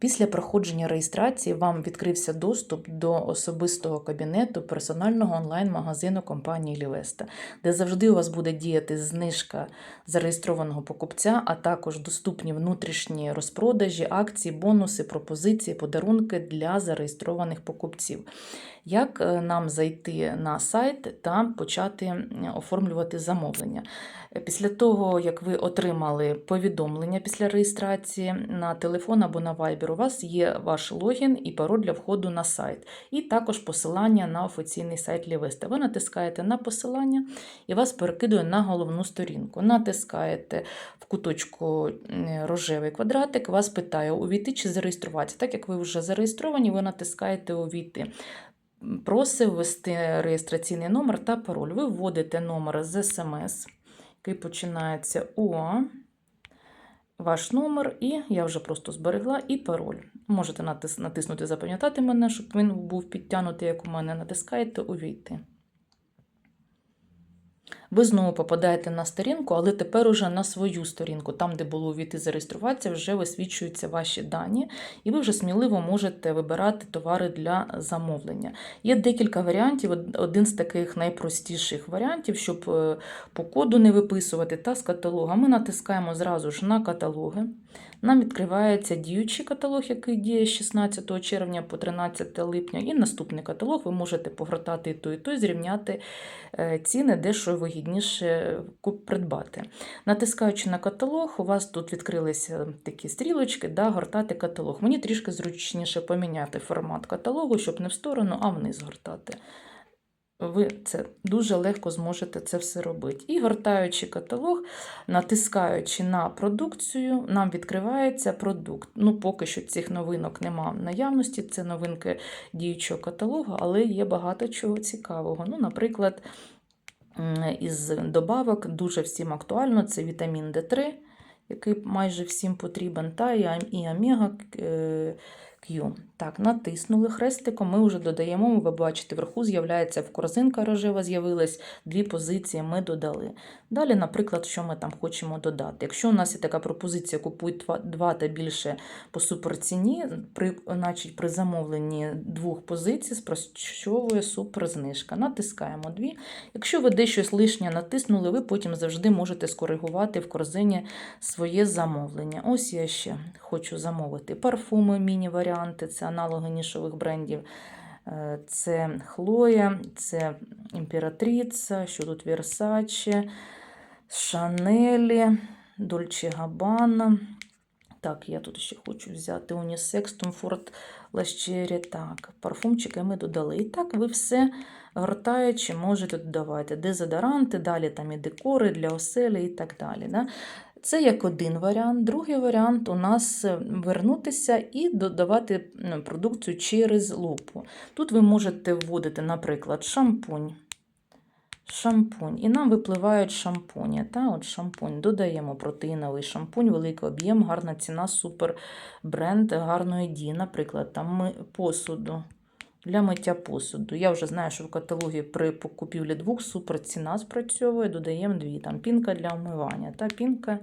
Після проходження реєстрації вам відкрився доступ до особистого кабінету персонального онлайн-магазину компанії Лівеста, де завжди у вас буде діяти знижка зареєстрованого покупця, а також доступні внутрішні розпродажі, акції, бонуси, пропозиції, подарунки для зареєстрованих покупців. Як е, нам зайти на сайт та почати оформлювати замовлення? Після того, як ви отримали повідомлення після реєстрації на телефон або на Viber, у вас є ваш логін і пароль для входу на сайт, і також посилання на офіційний сайт Лівеста. Ви натискаєте на посилання і вас перекидує на головну сторінку. Натискаєте в куточку рожевий квадратик, вас питає увійти чи зареєструватися. Так як ви вже зареєстровані, ви натискаєте увійти. Просив ввести реєстраційний номер та пароль. Ви вводите номер з смс, який починається О, ваш номер, і я вже просто зберегла, і пароль. Можете натис- натиснути Запам'ятати мене, щоб він був підтягнутий, як у мене. Натискаєте Увійти. Ви знову попадаєте на сторінку, але тепер уже на свою сторінку, там, де було увійти зареєструватися, вже висвічуються ваші дані, і ви вже сміливо можете вибирати товари для замовлення. Є декілька варіантів. Один з таких найпростіших варіантів, щоб е, по коду не виписувати, та з каталога. Ми натискаємо зразу ж на каталоги. Нам відкривається діючий каталог, який діє з 16 червня по 13 липня, і наступний каталог. Ви можете погортати і той, і той, зрівняти е, ціни, де що вигідніше придбати. Натискаючи на каталог, у вас тут відкрилися такі стрілочки, да, гортати каталог. Мені трішки зручніше поміняти формат каталогу, щоб не в сторону, а вниз гортати. Ви це дуже легко зможете це все робити. І гортаючи каталог, натискаючи на продукцію, нам відкривається продукт. Ну, поки що цих новинок нема в наявності, це новинки діючого каталогу, але є багато чого цікавого. Ну, наприклад, із добавок. Дуже всім актуально. Це вітамін D3, який майже всім потрібен, та і омега е, Q. Так, натиснули хрестиком, ми вже додаємо, ви бачите, вверху з'являється в корзинка рожева, з'явилась дві позиції, ми додали. Далі, наприклад, що ми там хочемо додати. Якщо у нас є така пропозиція, купуй два, та більше по суперціні, при, значить, при замовленні двох позицій спрацьовує суперзнижка. Натискаємо дві. Якщо ви десь лишнє натиснули, ви потім завжди можете скоригувати в корзині своє замовлення. Ось я ще хочу замовити парфуми, міні-варіанти, це аналоги нішових брендів. Е, Це Хлоя, це Імператриця, що тут Версаче, Шанелі, Дольче Габбана. Так, я тут ще хочу взяти Унісекс, Томфорт Лащері. Так, парфумчики ми додали. І так ви все гортаючи можете додавати. Дезодоранти, далі там і декори для оселі і так далі. Да? Це як один варіант. Другий варіант у нас вернутися і додавати ну, продукцію через лупу. Тут ви можете вводити, наприклад, шампунь. Шампунь. І нам випливають шампуні. Та, от шампунь. Додаємо протеїновий шампунь, великий об'єм, гарна ціна, супер бренд гарної дії. Наприклад, там ми посуду. Для миття посуду. Я вже знаю, що в каталогі при купівлі двох супер ціна спрацьовує, додаємо дві. Там пінка для вмивання. Та пінка,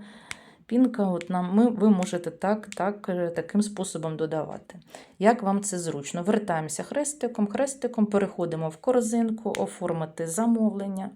пінка от нам, ми, ви можете так, так, е, таким способом додавати. Як вам це зручно? Вертаємося хрестиком, хрестиком, переходимо в корзинку, оформити замовлення.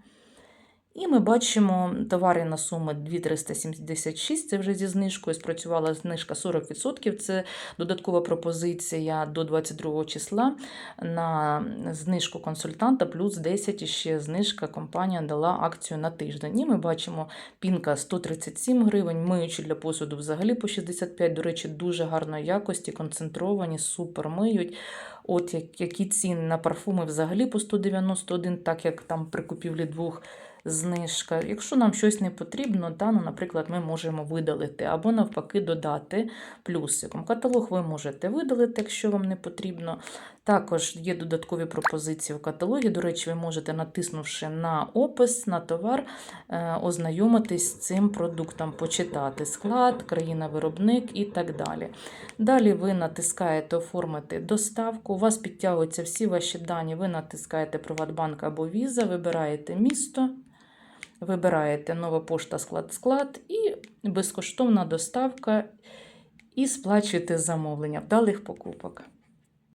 І ми бачимо товари на суму 2376, це вже зі знижкою. Спрацювала знижка 40%. Це додаткова пропозиція до 22 числа на знижку консультанта, плюс 10 і ще знижка. Компанія дала акцію на тиждень. І ми бачимо пінка 137 гривень, миючі для посуду взагалі по 65. До речі, дуже гарної якості, концентровані, супер миють. От які ціни на парфуми взагалі по 191, так як там при купівлі двох знижка. Якщо нам щось не потрібно, та, ну, наприклад, ми можемо видалити або навпаки додати плюсиком. Каталог ви можете видалити, якщо вам не потрібно. Також є додаткові пропозиції в каталогі. До речі, ви можете, натиснувши на опис, на товар, е, ознайомитись з цим продуктом, почитати склад, країна-виробник і так далі. Далі ви натискаєте оформити доставку. У вас підтягуються всі ваші дані. Ви натискаєте Приватбанк або Віза, вибираєте місто, вибираєте нова пошта склад склад і безкоштовна доставка. і сплачуєте замовлення. Вдалих покупок!